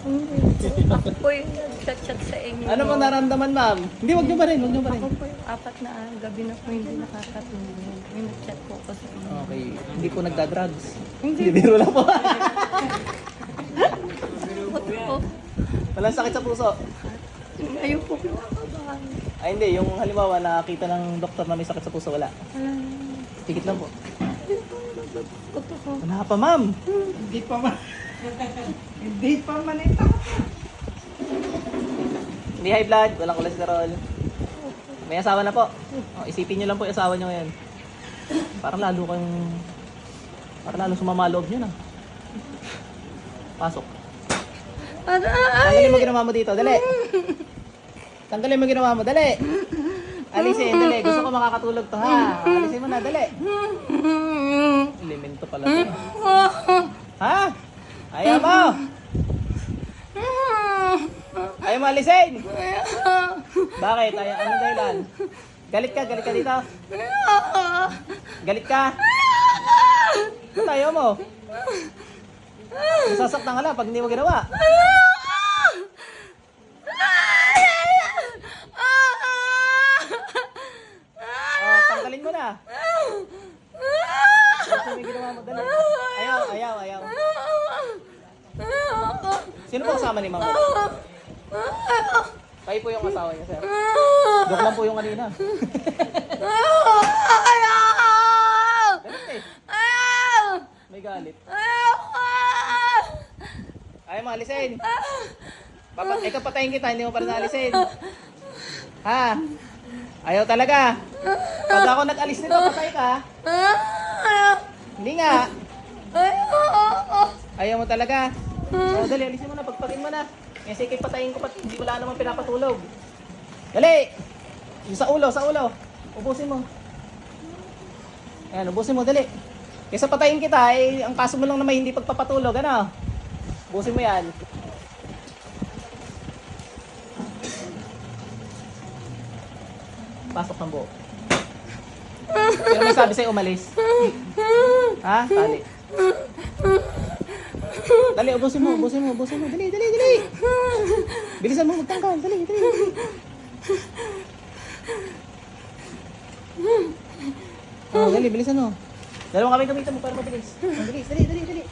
Ako po yung nag-chat-chat sa inyo. Ano pong naramdaman, ma'am? Hindi, wag niyo pa rin, wag niyo pa rin. Ako po yung apat na gabi na po hindi nakakatulog. May nag-chat po ako sa inyo. Okay, hindi po nagda-drugs. Hindi. Hindi, biro lang po. Buti po. Walang sakit sa puso. Ayun po. Ay hindi, yung halimbawa nakakita ng doktor na may sakit sa puso, wala. Wala. Tikit lang po. Ayun po. Wala pa, ma'am. Hindi pa man. Hindi pa man ito. Hindi high blood, walang cholesterol. May asawa na po. Oh, isipin niyo lang po yung asawa niyo ngayon. Parang lalo kayong... Parang lalo sumama loob niyo na. Pasok. Aray! Tanggalin mo ginawa mo dito, dali. Tanggalin mo ginawa mo, dali. Alisin, dali. Gusto ko makakatulog to, ha? Alisin mo na, dali. Elemento pala to. Ha? Ayaw mo! Ayaw mo alisin! Bakit? Ayaw, anong dahilan? Galit ka, galit ka dito. Galit ka? Ba't ayaw mo? Sasaktan ka lang pag hindi mo ginawa. Oh, tanggalin mo na. Ginawa mo, dali. Ayaw, ayaw, ayaw. Sino po kasama ni mama? Kayo po yung asawa niya, sir. Joke lang po yung kanina. Galit eh. May galit. Ayaw mo, alisin. Papat, ikaw patayin kita, hindi mo pa rin alisin. Ha? Ayaw talaga. Pag ako nag-alis nito, patay ka. Hindi nga. Ayaw mo talaga. O, dali, alisin mo na, pagpagin mo na. Kasi kay patayin ko, pat hindi wala namang pinapatulog. Dali! Yung sa ulo, sa ulo. Ubusin mo. Ayan, ubusin mo, dali. Kaysa patayin kita, eh, ang kaso mo lang naman hindi pagpapatulog, ano? Ubusin mo yan. Pasok ng buo. Pero may sabi sa'yo umalis. Ha? Tali. Dali, ubusin mo, ubusin mo, ubusin mo. Dali, dali, dali. Bilisan mo, magtanggal. Dali, dali, dali. Oh, dali, bilisan mo. Dalawang kamay gamitan mo para mabilis. Oh, dali, dali, dali.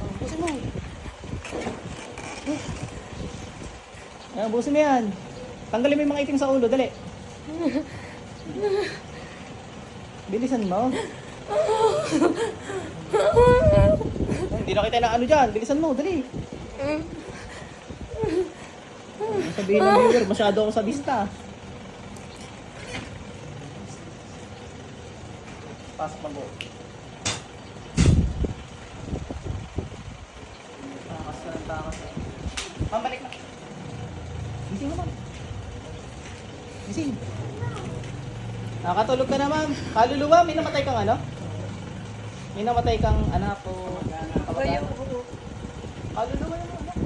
Oh, ubusin mo. Ayan, ubusin mo yan. Tanggalin mo yung mga itim sa ulo, dali. Bilisan mo. Hindi na kita na ano dyan. Bilisan mo, dali. Sabihin ng viewer, masyado ako sa vista. Pasok buo. Takas ka ng na. Gising ma'am. Gising. Nakatulog ka na, ma'am. Kaluluwa, may namatay kang ano? May namatay kang anak o ko. Kaluluwa na naman.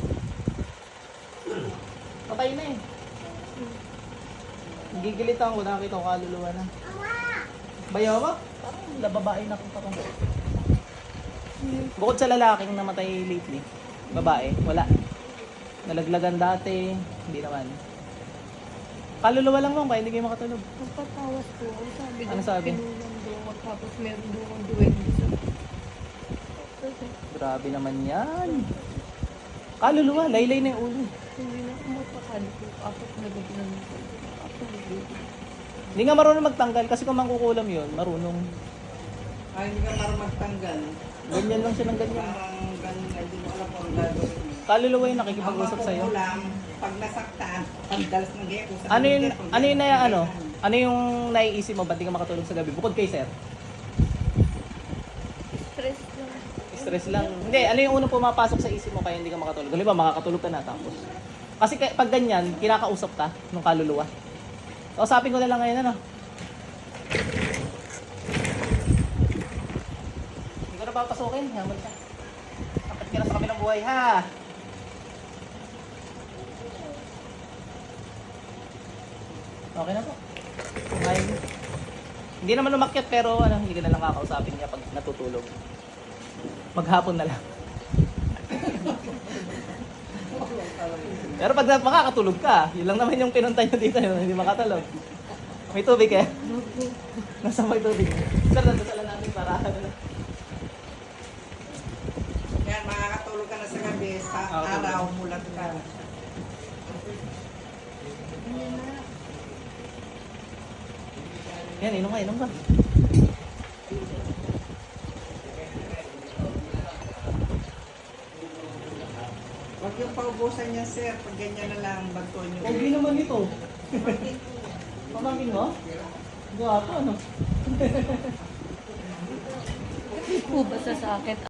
Patay na eh. Gigilitan ko, nakakita ko kaluluwa na. Bayaw mo? Parang lababae na kung parang. Bukod sa lalaking namatay lately, babae, wala. Nalaglagan dati, hindi naman. Kaluluwa lang mo, kaya hindi kayo makatulog. Magpatawas po ako. Sabi Ano sabi? pinulang daw. Tapos meron daw akong duwende. Grabe naman yan. Kaluluwa, laylay na yung ulo. Hindi na ako mapakali po. Apat na gabi na nito. Apat na gabi. Hindi nga marunong magtanggal kasi kung mangkukulam yun, marunong. Ay, hindi ka marunong magtanggal. Ganyan lang siya ng ganyan. Parang ganun na, hindi mo alam kung ang gagawin. Kaluluwa yung nakikipag-usap Ang sa'yo. makukulam, pag nasaktan, pagdalas ng gaya ko Ano yun, ano yun na ano? Ano yung naiisip mo, ba't di ka makatulog sa gabi? Bukod kay sir, Stress lang. Stress lang. Hindi, ano yung unang pumapasok sa isip mo kaya hindi ka makatulog? Halimbawa, makakatulog ka na tapos. Kasi kaya- pag ganyan, kinakausap ka nung kaluluwa. Kausapin ko na lang ngayon, ano? Hindi ko na papasukin. Yaman siya. Dapat ka na sa kabilang buhay, ha? Okay na po. Ay, hindi naman umakyat pero ano, hindi ka na lang kakausapin niya pag natutulog. Maghapon na lang. Pero pag makakatulog ka, yun lang naman yung pinunta nyo dito, yung hindi makatulog. May tubig eh. Nasa may tubig. Sir, nandasalan natin para ano. Yan, makakatulog ka na sa gabi. Sa Ah, okay. araw, mulat ka. Yan, inom ka, inom ka. Paubusan niya, sir. Pag ganyan na lang, bagto niyo. Pogi naman ito. Pamangkin mo? Gwapo, ano? Hindi po ba sa sakit